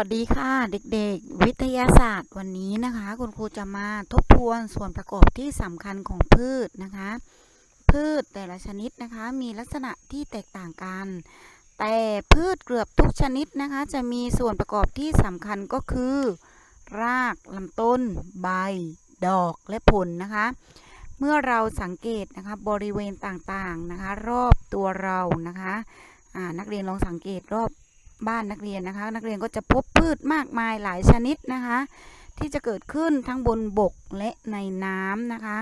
วัสดีค่ะเด็กๆ วิทยาศาสตร์วันนี้นะคะ คุณครูจะมาทบทวนส่วนประกอบที่สำคัญของพืชนะคะ พืชแต่ละชนิดนะคะ มีลักษณะที่แตกต่างกัน แต่พืชเกือบทุกชนิดนะคะ จะมีส่วนประกอบที่สำคัญก็คือ รากลำต้น ใบ ดอกและผลนะคะ เมื่อเราสังเกตนะคะบริเวณต่างๆนะคะ รอบตัวเรานะคะนักเรียนลองสังเกตรอบ บ้านนักเรียนนะคะ นักเรียนก็จะพบพืชมากมายหลายชนิดนะคะ ที่จะเกิดขึ้นทั้งบนบกและในน้ำนะคะ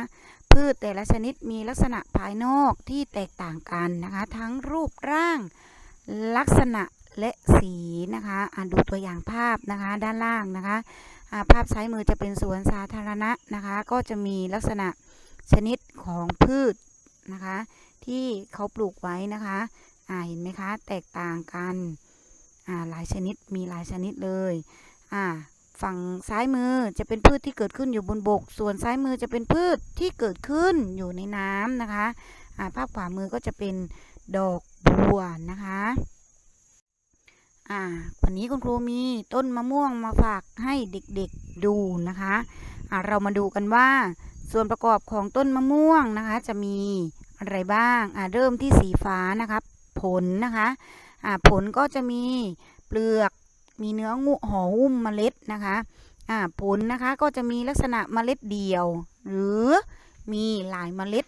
พืชแต่ละชนิดมีลักษณะภายนอกที่แตกต่างกันนะคะ ทั้งรูปร่างลักษณะและสีนะคะอ่าดูตัวอย่างภาพนะคะด้านล่างนะคะาภาพซ้ายมือจะเป็นสวนสาธารณะนะคะ ก็จะมีลักษณะชนิดของพืชนะคะ ที่เขาปลูกไว้นะคะอ่าเห็นไหมคะ แตกต่างกัน อ่าหลายชนิดมีหลายชนิดเลยอ่าฝั่งซ้ายมือจะเป็นพืชที่เกิดขึ้นอยู่บนบก ส่วนซ้ายมือจะเป็นพืชที่เกิดขึ้นอยู่ในน้ำนะคะอ่าภาพขวามือก็จะเป็นดอกบัวนะคะอ่าวันนี้คุณครูมีต้นมะม่วงมาฝากให้เด็กๆดูนะคะอ่าเรามาดูกันว่าส่วนประกอบของต้นมะม่วงนะคะ จะมีอะไรบ้างอ่าเริ่มที่สีฟ้านะคะผลนะคะ อ่าผลก็จะมีเปลือกมีเนื้องูห่อหุ้มเมล็ดนะคะอ่าผลนะคะก็จะมีลักษณะเมล็ดเดียว หรือมีหลายเมล็ด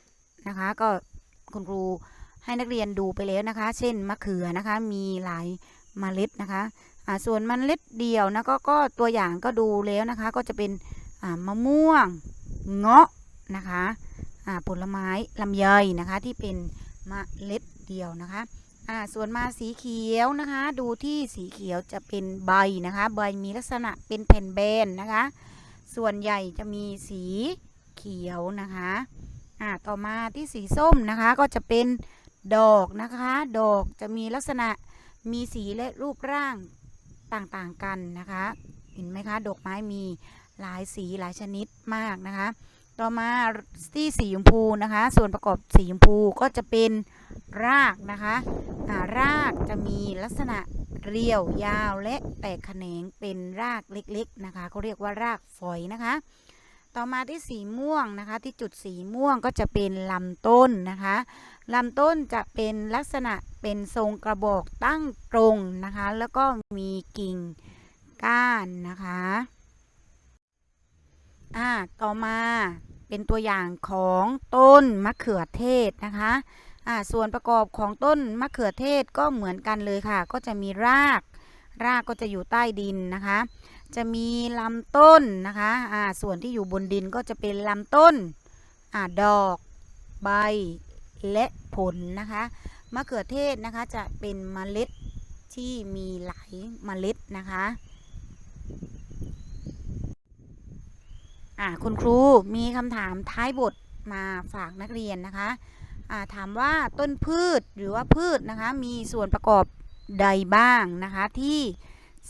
นะคะ ก็คุณครูให้นักเรียนดูไปแล้วนะคะ เช่นมะเขือนะคะมีหลายเมล็ดนะคะอ่าส่วนเมล็ดเดียวนะก็ก็ตัวอย่างก็ดูแล้วนะคะ ก็จะเป็นอ่ามะม่วงเงาะนะคะอ่าผลไม้ลำไยนะคะที่เป็นเมล็ดเดียวนะคะ อ่าส่วนมาสีเขียวนะคะ ดูที่สีเขียวจะเป็นใบนะคะ ใบมีลักษณะเป็นแผ่นแบนนะคะ ส่วนใหญ่จะมีสีเขียวนะคะอ่าต่อมาที่สีส้มนะคะก็จะเป็นดอกนะคะ ดอกจะมีลักษณะมีสีและรูปร่างต่างๆกันนะคะ เห็นไหมคะ ดอกไม้มีหลายสีหลายชนิดมากนะคะ ต่อมาที่สีชมพูนะคะ ส่วนประกอบสีชมพูก็จะเป็นรากนะคะารากจะมีลักษณะเรียวยาวและแตกแขนงเป็นรากเล็ก ๆ นะคะเขาเรียกว่ารากฝอยนะคะ ต่อมาที่สีม่วงนะคะ ที่จุดสีม่วงก็จะเป็นลำต้นนะคะลำต้นจะเป็นลักษณะเป็นทรงกระบอกตั้งตรงนะคะ แล้วก็มีกิ่งก้านนะคะ อ่าต่อมาเป็นตัวอย่างของต้นมะเขือเทศนะคะอ่าส่วนประกอบของต้นมะเขือเทศก็เหมือนกันเลยค่ะ ก็จะมีราก รากก็จะอยู่ใต้ดินนะคะ จะมีลำต้นนะคะอ่าส่วนที่อยู่บนดินก็จะเป็นลำต้นอ่าดอกใบและผลนะคะมะเขือเทศนะคะจะเป็นเมล็ดที่มีหลายเมล็ดนะคะ อ่าคุณครูมีคำถามท้ายบทมาฝากนักเรียนนะคะอ่าถามว่าต้นพืชหรือว่าพืชนะคะ มีส่วนประกอบใดบ้างนะคะ ที่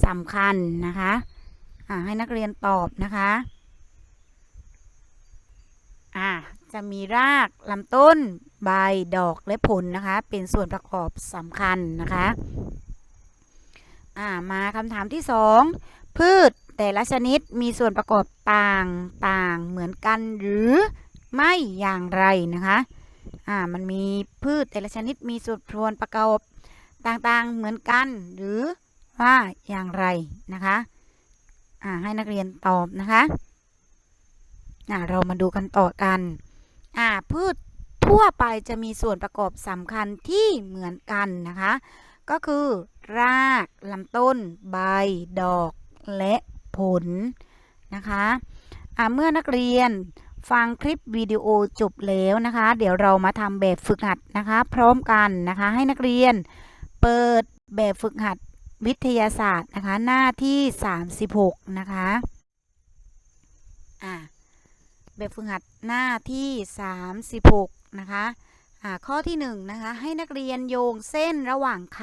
สำคัญนะคะอ่าให้นักเรียนตอบนะคะอ่าจะมีรากลำต้นใบดอกและผลนะคะ เป็นส่วนประกอบสำคัญนะคะอ่ามาคำถามที่สองพืช แต่ละชนิดมีส่วนประกอบต่างต่างเหมือนกันหรือไม่อย่างไรนะคะอ่ามันมีพืชแต่ละชนิดมีส่วนส่วนประกอบต่างๆเหมือนกันหรือว่าอย่างไรนะคะอ่าให้นักเรียนตอบนะคะอ่าเรามาดูกันต่อกันอ่าพืชทั่วไปจะมีส่วนประกอบสำคัญที่เหมือนกันนะคะ ก็คือ รากลำต้น ใบ ดอก และ ผลนะคะอ่าเมื่อนักเรียนฟังคลิปวิดีโอจบแล้วนะคะ เดี๋ยวเรามาทำแบบฝึกหัดนะคะ พร้อมกันนะคะ ให้นักเรียนเปิดแบบฝึกหัดวิทยาศาสตร์นะคะ หน้าที่ 36 นะคะอ่าแบบฝึกหัดหน้าที่ 36 นะคะอ่าข้อที่ 1 นะคะ ให้นักเรียนโยงเส้นระหว่างค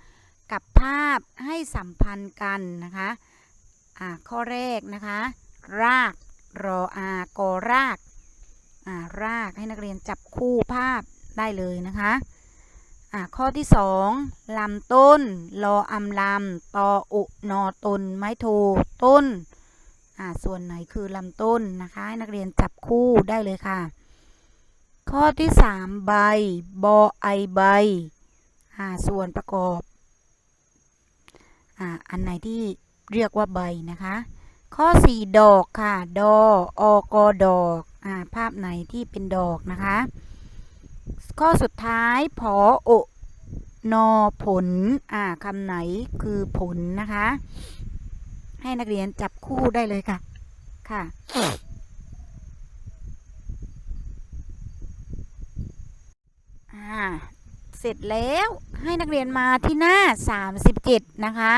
ำกับภาพให้สัมพันธ์กันนะคะ อ่าข้อแรกนะคะ รากรออากอรากอ่ารากให้นักเรียนจับคู่ภาพได้เลยนะคะอะข้อที่สองลำต้นรออำลำตออุนอตนไม้โทต้นอ่าส่วนไหนคือลำต้นนะคะให้นักเรียนจับคู่ได้เลยค่ะ ข้อที่สามใบบอไอใบอ่าส่วนประกอบอ่าอันไหนที่ เรียกว่าใบนะคะ ข้อสี่ดอกค่ะ ดออกอดอกอ่าภาพไหนที่เป็นดอกนะคะ ข้อสุดท้ายผอโอนอผลอ่าคำไหนคือผลนะคะ ให้นักเรียนจับคู่ได้เลยค่ะ ค่ะเสร็จแล้วให้นักเรียนมาที่หน้า 37 นะคะ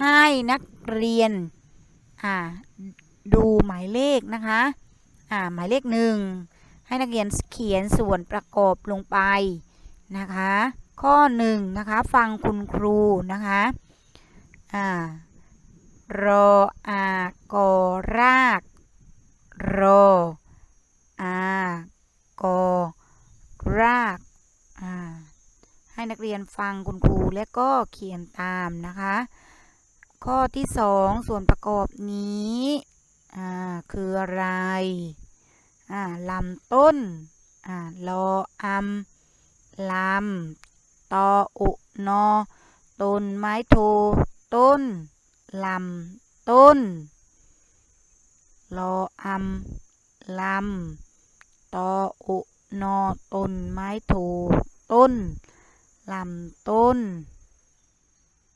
ให้นักเรียนอ่าดูหมายเลขนะคะอ่าหมายเลขหนึ่งให้นักเรียนเขียนส่วนประกอบลงไปนะคะ ข้อหนึ่งนะคะฟังคุณครูนะคะอ่ารออากอรากรออากอรากอ่าให้นักเรียนฟังคุณครูและก็เขียนตามนะคะ ข้อที่สองส่วนประกอบนี้คืออะไรลำต้นอ่ารออำลำตออุนอต้นไม้โทต้นลำต้นรออำลำตออุนอต้นไม้โทต้นลำต้น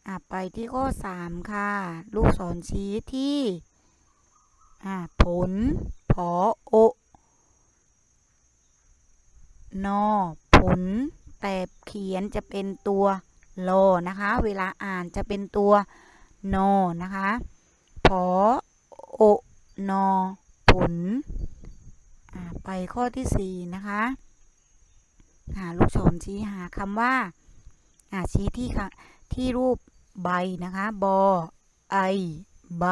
อะไปที่ข้อสามค่ะ ลูกศรชี้ที่ อ่าผลผอโอนอผล แต่เขียนจะเป็นตัวรอนะคะ เวลาอ่านจะเป็นตัวนอนะคะผอโอนอผลอ่าไปข้อที่สี่นะคะอ่าลูกศรชี้หาคำว่าอ่าชี้ที่ค่ะที่รูป ใบนะคะ บอ ไอ ใบ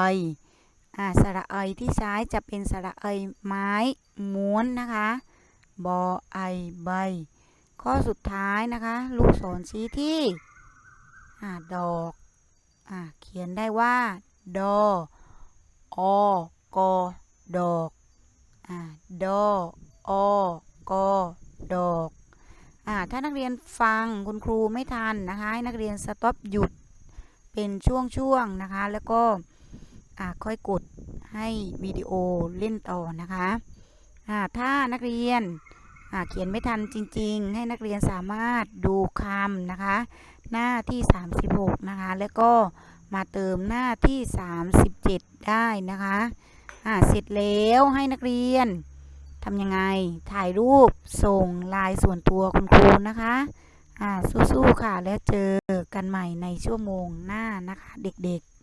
อ่า สระไอที่ใช้จะเป็นสระไอไม้ม้วนนะคะ บอ ไอ ใบ ข้อสุดท้ายนะคะ ลูกศรชี้ที่ อ่า ดอก อ่า เขียนได้ว่า ดอ อ กอ ดอก อ่า ดอ อ กอ ดอกอ่าถ้านักเรียนฟังคุณครูไม่ทันนะคะให้นักเรียนสต็อปหยุด เป็นช่วงๆนะคะ แล้วก็ค่อยกดให้วิดีโอเล่นต่อนะคะถ้านักเรียนเขียนไม่ทันจริง ๆ ให้นักเรียนสามารถดูคำนะคะ หน้าที่ 36 นะคะ แล้วก็มาเติมหน้าที่ 37 ได้นะคะเสร็จแล้วให้นักเรียนทำยังไงถ่ายรูปส่งลายส่วนตัวคุณครูนะคะ อ่าสู้ๆค่ะแล้วเจอกันใหม่ในชั่วโมงหน้านะคะ เด็กๆ